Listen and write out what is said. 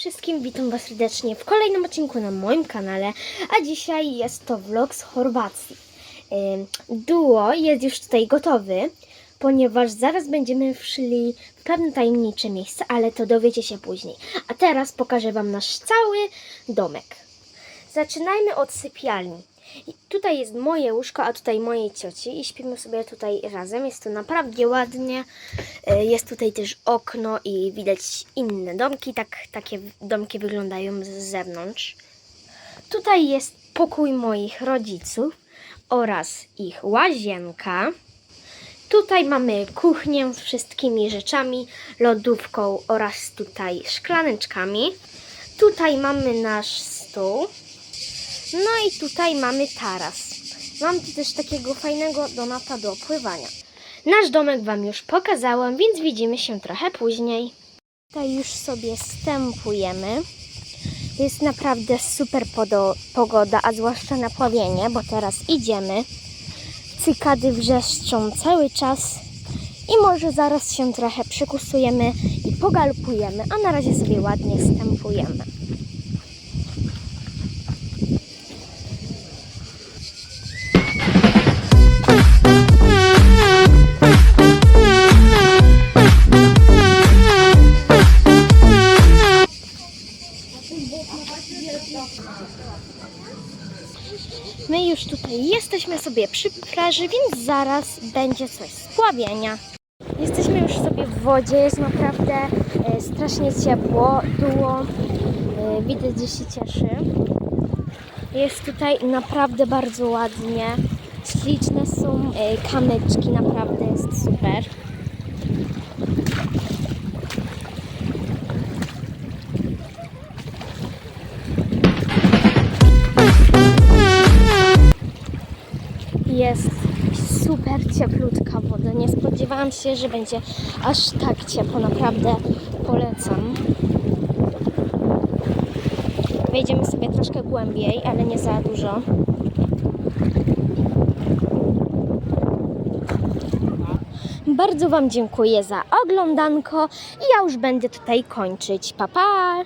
wszystkim, witam Was serdecznie w kolejnym odcinku na moim kanale, a dzisiaj jest to vlog z Chorwacji. Duo jest już tutaj gotowy, ponieważ zaraz będziemy wszli w pewne tajemnicze miejsce, ale to dowiecie się później. A teraz pokażę Wam nasz cały domek. Zaczynajmy od sypialni. Tutaj jest moje łóżko, a tutaj mojej cioci i śpimy sobie tutaj razem. Jest to naprawdę ładnie. E, Jest tutaj też okno i widać inne domki. Tak, takie domki wyglądają z zewnątrz. Tutaj jest pokój moich rodziców oraz ich łazienka. Tutaj mamy kuchnię z wszystkimi rzeczami, lodówką oraz tutaj szklaneczkami. Tutaj mamy nasz stół. No i tutaj mamy taras. Mam tu też takiego fajnego donata do pływania. Nasz domek Wam już pokazałam, więc widzimy się trochę później. Tutaj już sobie stępujemy. Jest naprawdę super pogoda, a zwłaszcza na pławienie, bo teraz idziemy. Cykady wrzeszczą cały czas i może zaraz się trochę przykusujemy i pogalopujemy, a na razie sobie ładnie stępujemy. My już tutaj jesteśmy sobie przy plaży, więc zaraz będzie coś z. Jesteśmy już sobie w wodzie, jest naprawdę e, strasznie ciepło, duło, e, widać, że się cieszy. Jest tutaj naprawdę bardzo ładnie, śliczne są e, kamyczki, naprawdę jest super. Jest super cieplutka woda. Nie spodziewałam się, że będzie aż tak ciepło. Naprawdę polecam. Wejdziemy sobie troszkę głębiej, ale nie za dużo. Bardzo Wam dziękuję za oglądanko i ja już będę tutaj kończyć. Pa, pa!